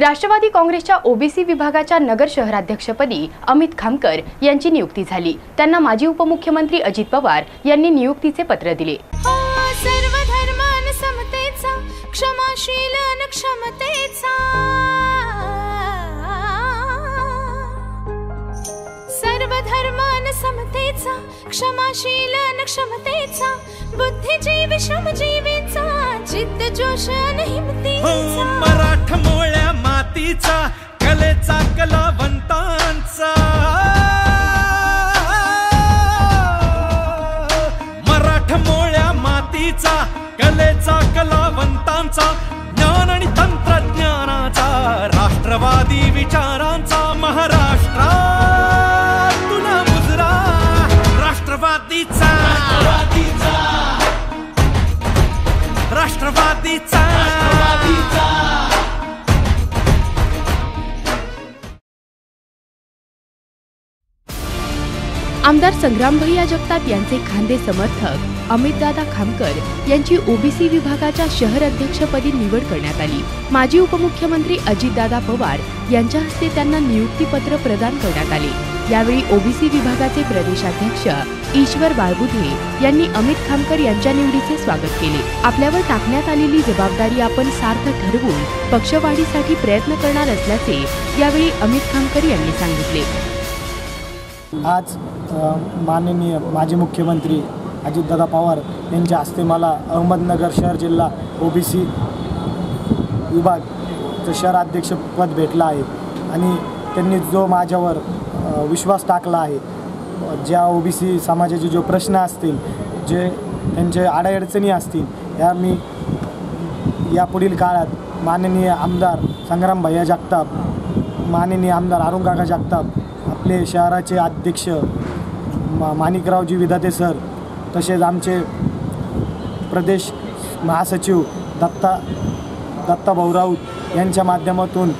राष्ट्रवादी काँग्रेसच्या ओबीसी विभागाच्या नगर शहराध्यक्षपदी अमित खामकर यांची नियुक्ती झाली. त्यांना माजी उपमुख्यमंत्री अजित पवार यांनी नियुक्तीचे पत्र दिले. हो सर्व धर्मान समतेचा क्षमाशील समतेचा क्षमाशील क्षमतेचा बुद्धिजीवी श्रमजीवीचा जिद्द जोश हो हिमतीचा. मराठमोळ्या मातीचा कलेचा कलावंतांचा. मराठमोळ्या मातीचा कलेचा कलावंतांचा ज्ञान आणि तंत्रज्ञानाचा राष्ट्रवादी विचारांचा महाराष्ट्र. तुला मुजरा राष्ट्रवादीचा. राष्ट्रवादीचा. आमदार संग्राम भैया जगताप यांचे खांदे समर्थक अमितदादा खामकर यांची ओबीसी विभागाच्या शहर अध्यक्षपदी निवड करण्यात आली. माजी उपमुख्यमंत्री अजितदादा पवार यांच्या हस्ते त्यांना नियुक्तीपत्र प्रदान करण्यात आले. यावेळी ओबीसी विभागाचे प्रदेशाध्यक्ष ईश्वर बाळबुधे यांनी अमित खामकर यांच्या निवडीचे स्वागत केले. आपल्यावर टाकण्यात आलेली जबाबदारी आपण सार्थ ठरवून पक्षवाढीसाठी प्रयत्न करणार असल्याचे यावेळी अमित खामकर यांनी सांगितले. आज माननीय माजी मुख्यमंत्री अजितदादा पवार यांच्या हस्ते मला अहमदनगर शहर जिल्हा ओबीसी विभागचं शहराध्यक्षपद भेटलं आहे. आणि त्यांनी जो माझ्यावर विश्वास टाकला आहे ज्या ओबीसी समाजाचे जो प्रश्न असतील जे त्यांचे आडाअडचणी असतील या मी यापुढील काळात माननीय आमदार संग्राम भैया जगताप माननीय आमदार अरुणकाका जगताप आपले शहराचे अध्यक्ष मा माणिकरावजी विधाते सर तसेच आमचे प्रदेश महासचिव दत्ता दत्ता भाऊ राऊत यांच्या माध्यमातून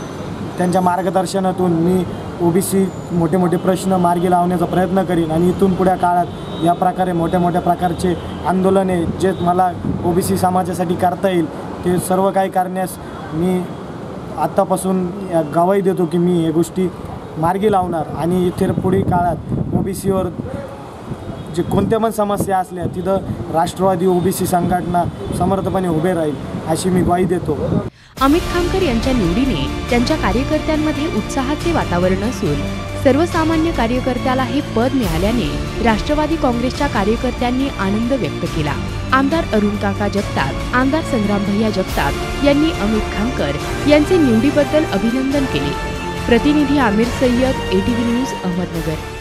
त्यांच्या मार्गदर्शनातून मी ओबीसी मोठे मोठे प्रश्न मार्गी लावण्याचा प्रयत्न करीन आणि इथून पुढ्या काळात या प्रकारे मोठ्या मोठ्या प्रकारचे आंदोलने जे मला ओबीसी समाजासाठी करता येईल ते सर्व काही करण्यास मी आत्तापासून या गवाही देतो की मी हे गोष्टी मार्गी लावणार आणि इथे पुढील काळात ओबीसीवर जे कोणत्या पण समस्या असल्या तिथं राष्ट्रवादी ओबीसी संघटना समर्थपणे उभे राहील अशी मी ग्वाही देतो. अमित खामकर यांच्या निवडीने त्यांच्या कार्यकर्त्यांमध्ये उत्साहाचे वातावरण असून सर्वसामान्य कार्यकर्त्याला हे पद मिळाल्याने राष्ट्रवादी काँग्रेसच्या कार्यकर्त्यांनी आनंद व्यक्त केला. आमदार अरुण काका जगताप आमदार संग्रामभैया जगताप यांनी अमित खामकर यांचे निवडीबद्दल अभिनंदन केले. प्रतिनिधी आमिर सय्यद एटीव्ही न्यूज अहमदनगर.